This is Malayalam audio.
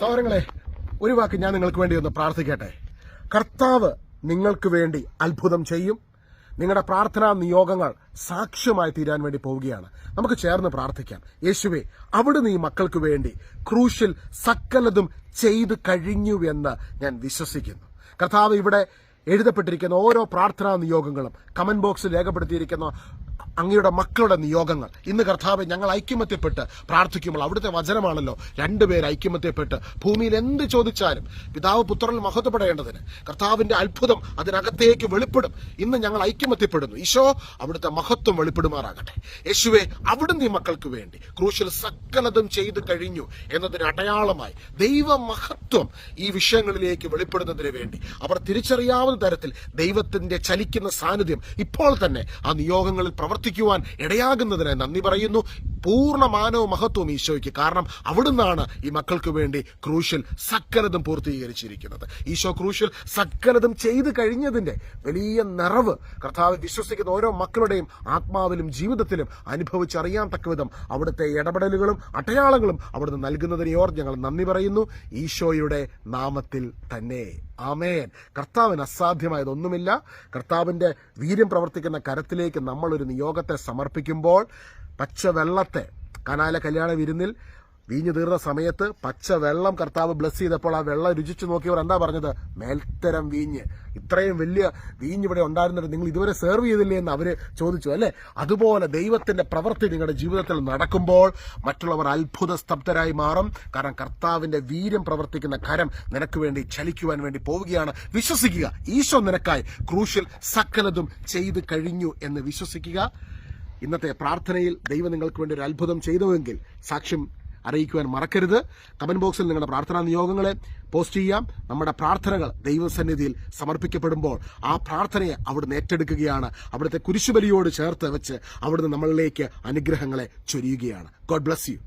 സഹോദരങ്ങളെ ഒരു വാക്ക് ഞാൻ നിങ്ങൾക്ക് വേണ്ടി ഒന്ന് പ്രാർത്ഥിക്കട്ടെ. കർത്താവ് നിങ്ങൾക്ക് വേണ്ടി അത്ഭുതം ചെയ്യും. നിങ്ങളുടെ പ്രാർത്ഥനാ നിയോഗങ്ങൾ സാക്ഷ്യമായി തീരാൻ വേണ്ടി പോവുകയാണ്. നമുക്ക് ചേർന്ന് പ്രാർത്ഥിക്കാം. യേശുവെ അവിടുന്ന് ഈ മക്കൾക്ക് വേണ്ടി ക്രൂശിൽ സകലതും ചെയ്തു കഴിഞ്ഞുവെന്ന് ഞാൻ വിശ്വസിക്കുന്നു. കർത്താവ് ഇവിടെ എഴുതപ്പെട്ടിരിക്കുന്ന ഓരോ പ്രാർത്ഥനാ നിയോഗങ്ങളും കമന്റ് ബോക്സിൽ രേഖപ്പെടുത്തിയിരിക്കുന്ന അങ്ങയുടെ മക്കളുടെ നിയോഗങ്ങൾ. ഇന്ന് കർത്താവ് ഞങ്ങൾ ഐക്യമത്യപ്പെട്ട് പ്രാർത്ഥിക്കുമ്പോൾ അവിടുത്തെ വചനമാണല്ലോ രണ്ടുപേർ ഐക്യമത്യപ്പെട്ട് ഭൂമിയിൽ എന്ത് ചോദിച്ചാലും പിതാവ് പുത്രനിൽ മഹത്വപ്പെടേണ്ടതിന്. കർത്താവിന്റെ അത്ഭുതം അതിനകത്തേക്ക് വെളിപ്പെടും. ഇന്ന് ഞങ്ങൾ ഐക്യമത്യപ്പെടുന്നു. ഈശോ അവിടുത്തെ മഹത്വം വെളിപ്പെടുമാറാകട്ടെ. യേശുവെ അവിടുന്ന് ഈ മക്കൾക്ക് വേണ്ടി ക്രൂശിൽ സകലതും ചെയ്തു കഴിഞ്ഞു എന്നതിന് അടയാളമായി ദൈവ മഹത്വം ഈ വിഷയങ്ങളിലേക്ക് വെളിപ്പെടുന്നതിന് വേണ്ടി. അവർ തിരിച്ചറിയാവുന്ന തരത്തിൽ ദൈവത്തിന്റെ ചലിക്കുന്ന സാന്നിധ്യം ഇപ്പോൾ തന്നെ ആ നിയോഗങ്ങളിൽ പ്രവർത്തിക്കുവാൻ ഇടയാകുന്നതിന് നന്ദി പറയുന്നു. പൂർണ മാനവും മഹത്വവും ഈശോയ്ക്ക്. കാരണം അവിടുന്നാണ് ഈ മക്കൾക്ക് വേണ്ടി ക്രൂശിൽ സക്കലതും പൂർത്തീകരിച്ചിരിക്കുന്നത്. ഈശോ ക്രൂശിൽ സക്കലതും ചെയ്തു കഴിഞ്ഞതിന്റെ വലിയ നിറവ് കർത്താവ് വിശ്വസിക്കുന്ന ഓരോ മക്കളുടെയും ആത്മാവിലും ജീവിതത്തിലും അനുഭവിച്ചറിയാൻ തക്കവിധം അവിടുത്തെ ഇടപെടലുകളും അടയാളങ്ങളും അവിടുന്ന് നൽകുന്നതിനെ ഓർത്ത് ഞങ്ങൾ നന്ദി പറയുന്നു. ഈശോയുടെ നാമത്തിൽ തന്നെ. ആമേൻ. കർത്താവിന് അസാധ്യമായതൊന്നുമില്ല. കർത്താവിന്റെ വീര്യം പ്രവർത്തിക്കുന്ന കരത്തിലേക്ക് നമ്മളൊരു നിയോഗത്തെ സമർപ്പിക്കുമ്പോൾ പച്ചവെള്ളത്തെ കനാല കല്യാണ വിരുന്നിൽ വീഞ്ഞു തീർന്ന സമയത്ത് പച്ച വെള്ളം കർത്താവ് ബ്ലസ് ചെയ്തപ്പോൾ ആ വെള്ളം രുചിച്ചു നോക്കിയവർ എന്താ പറഞ്ഞത്? മേൽത്തരം വീഞ്ഞ്. ഇത്രയും വലിയ വീഞ്ഞ് ഇവിടെ ഉണ്ടായിരുന്നിട്ട് നിങ്ങൾ ഇതുവരെ സെർവ് ചെയ്തില്ലേ എന്ന് അവർ ചോദിച്ചു അല്ലെ? അതുപോലെ ദൈവത്തിന്റെ പ്രവൃത്തി നിങ്ങളുടെ ജീവിതത്തിൽ നടക്കുമ്പോൾ മറ്റുള്ളവർ അത്ഭുത സ്തബ്ധരായി മാറും. കാരണം കർത്താവിന്റെ വീര്യം പ്രവർത്തിക്കുന്ന കരം നിനക്ക് വേണ്ടി ചലിക്കുവാൻ വേണ്ടി പോവുകയാണ്. വിശ്വസിക്കുക ഈശോ നിനക്കായി ക്രൂശിൽ സകലതും ചെയ്തു കഴിഞ്ഞു എന്ന് വിശ്വസിക്കുക. ഇന്നത്തെ പ്രാർത്ഥനയിൽ ദൈവം നിങ്ങൾക്ക് വേണ്ടി ഒരു അത്ഭുതം ചെയ്തുവെങ്കിൽ സാക്ഷ്യം അറിയിക്കുവാൻ മറക്കരുത്. കമന്റ് ബോക്സിൽ നിങ്ങളുടെ പ്രാർത്ഥനാ നിയോഗങ്ങളെ പോസ്റ്റ് ചെയ്യാം. നമ്മുടെ പ്രാർത്ഥനകൾ ദൈവസന്നിധിയിൽ സമർപ്പിക്കപ്പെടുമ്പോൾ ആ പ്രാർത്ഥനയെ അവിടുന്ന് ഏറ്റെടുക്കുകയാണ്. അവിടുത്തെ കുരിശുബലിയോട് ചേർത്ത് വെച്ച് അവിടുന്ന് നമ്മളിലേക്ക് അനുഗ്രഹങ്ങളെ ചൊരിയുകയാണ്. God bless you